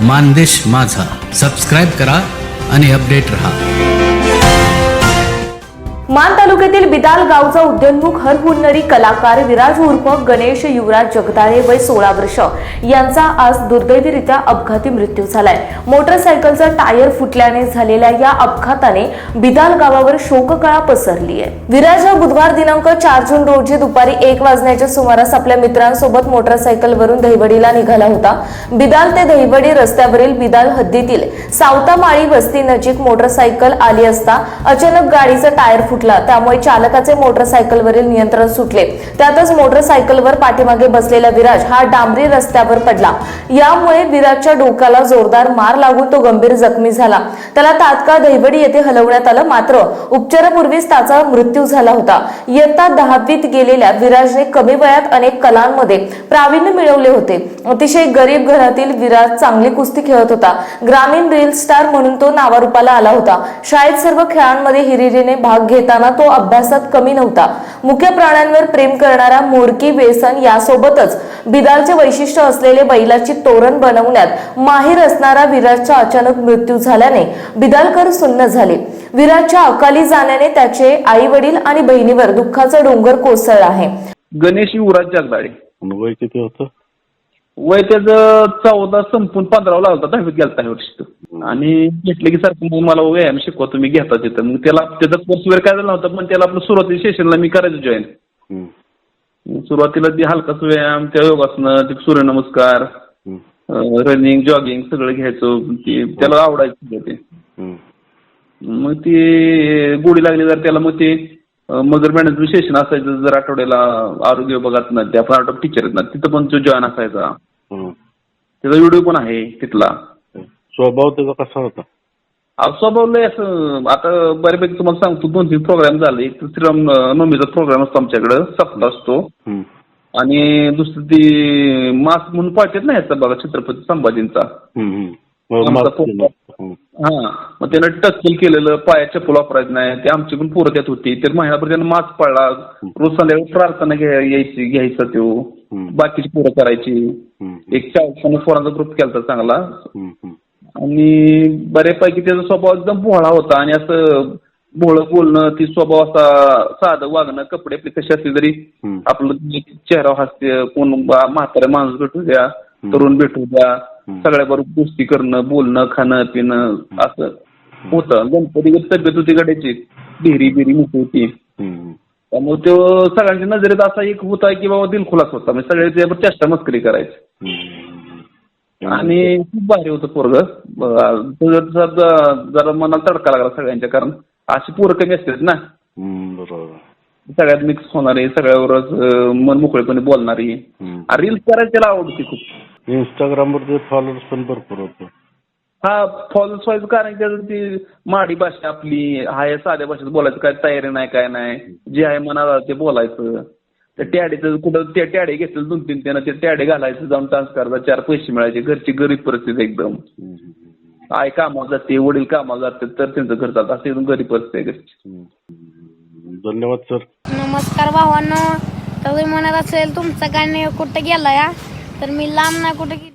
मानदेश माझा. सबस्क्राईब करा आणि अपडेट रहा. मान तालुक्यातील बिदाल गावचा उद्योन्मुख हरहुन्नरी कलाकार विराज उर्फ गणेश युवराज जगदाळे वय सोळा वर्ष. यांचा आज दुर्दैवीरित्या अपघाती मृत्यू झालाय. मोटरसायकलचा टायर फुटल्याने झालेल्या या अपघाताने बिदाल गावावर शोककळा पसरली आहे विराज हा बुधवार दिनांक चार जून रोजी दुपारी एक वाजण्याच्या सुमारास आपल्या मित्रांसोबत मोटरसायकलवरून दहिवडीला निघाला होता. बिदाल ते दहिवडी रस्त्यावरील बिदाल हद्दीतील सावतामाळी वस्ती नजीक मोटरसायकल आली असता अचानक गाडीचा टायर फुटला. त्यामुळे चालकाचे मोटरसायकलवरील नियंत्रण सुटले. त्यातच मोटरसायकलवर पाठीमागे बसलेला विराज हा डांबरी रस्त्यावर पडला. यामुळे विराजच्या डोक्याला जोरदार मार लागून तो गंभीर जखमी झाला. त्याला तात्काळ दहिवडी येथे हलवण्यात आलं. मात्र उपचारापूर्वीच त्याचा मृत्यू झाला होता. इयत्ता दहावीत गेलेल्या विराजने कमी वयात अनेक कलांमध्ये प्रावीण्य मिळवले होते. अतिशय गरीब घरातील विराज चांगली कुस्ती खेळत होता. ग्रामीण रील स्टार म्हणून तो नावारूपाला आला होता. शाळेत सर्व खेळांमध्ये हिरिरीने भाग घेताना तो अभ्यासात कमी नव्हता. मुख्य प्राण्यांवर प्रेम करणारा मोडकी व्यसन यासोबतच बिदालचे वैशिष्ट्य असलेले बैलाची तोरण बनवण्यात माहीर असणारा विराजचा अचानक मृत्यू झाल्याने बिदालकर सुन्न झाले. विराजच्या अकाली जाण्याने त्याचे आई वडील आणि बहिणीवर दुःखाचा डोंगर कोसळला आहे. गणेश युवराज जगदाळे वय किती होतं? वय त्याचं चौदा संपून पंधरावा लागला दहावीत गेलता ह्या वर्षी तो. आणि भेटले की सारखं मग मला व्यायाम शिकवा तुम्ही घेता तिथं मग त्याला त्याचा कोर्स वगैरे काय झाला नव्हता पण त्याला आपलं सुरुवाती सेशनला मी करायचो जॉईन. सुरुवातीला ती हलकाच व्यायाम त्या योगासनं ते सूर्यनमस्कार. रनिंग जॉगिंग सगळं घ्यायचो ते त्याला आवडायचं सगळं ते. मग ते गोडी लागली तर त्याला मग ते मगर मॅनेजमेंट सेशन असायचं जर आठवड्याला आरोग्य विभागात ना त्या पण आठवड टीचर आहेत ना तिथं पण तो जॉईन असायचा. त्याचा व्हिडिओ पण आहे तिथला. स्वभाव त्याचा कसा होता? स्वभाव लय असं आता बऱ्यापैकी तुम्हाला सांगतो दोन तीन प्रोग्राम झाले. तर श्रीराम नवमीचा प्रोग्राम असतो आमच्याकडं सप्ताह असतो. आणि दुसरी ती मास म्हणून पाळतात ना ह्याचा बघा छत्रपती संभाजींचा. हा. मग त्यानं टक्कल केलेलं पायात चप्पल वापरायचं नाही. ते आमची पण पोरं त्यात होती. तर महिनाभर त्यानं मास्क पाळला. रोज संध्याकाळी प्रार्थना घ्या यायची घ्यायचा तो. बाकीची पोरं करायची. एक चाळीस पोरांचा ग्रुप केला चांगला. आणि बऱ्यापैकी त्याचा स्वभाव एकदम भोळा होता आणि असं भोळं बोलणं ती स्वभाव असा साधं वागणं कपडे आपले कसे असले तरी. आपलं चेहरा हास्य कोण म्हातारा माणूस भेटू द्या तरुण भेटू द्या हम्म. सगळ्याबरोबर गोष्टी करणं बोलणं खाणं पिणं असं होतं गणपती तब्येत होती गड्याची बिरी बिरी मोठी होती. त्यामुळे तो सगळ्यांच्या नजरेत असा एक होता की बाबा दिलखुलास होता. म्हणजे सगळे त्यावर चेष्टा मस्करी करायची. आणि खूप भारी होतं पोरग. जरा मनाला तडका लागला सगळ्यांच्या कारण अशी पोरं कमी असतात ना. सगळ्यात मिक्स होणारे सगळ्यावरच मन मोकळेपणे बोलणारी. रील्स करायला त्याला आवडते खूप. इंस्टाग्रामवरती फॉलोअर्स पण भरपूर होते. हा फॉल्स व्हायचं कारण की त्याचं ती माडी भाषा आपली हाय साध्या भाषेत बोलायचं काय तयारी नाही काय नाही. जे आहे मनाला ते बोलायचं. त्या टॅडीचं कुठं त्या टॅडे घेतलं दोन तीन त्यानं ते टॅडे घालायचं जाऊन डान्स करायचा चार पैसे मिळायचे घरची गरीब परिस्थिती एकदम. आई कामाला जाते वडील कामाला जाते तर त्यांचं घर चालतं असं एकदम गरीब परिस्थिती आहे घरची. धन्यवाद सर. नमस्कार भावांनो. तर तुम्ही म्हणत असेल तुमचं गाणे कुठं गेलं या तर मी लांब नाही कुठं गेलो.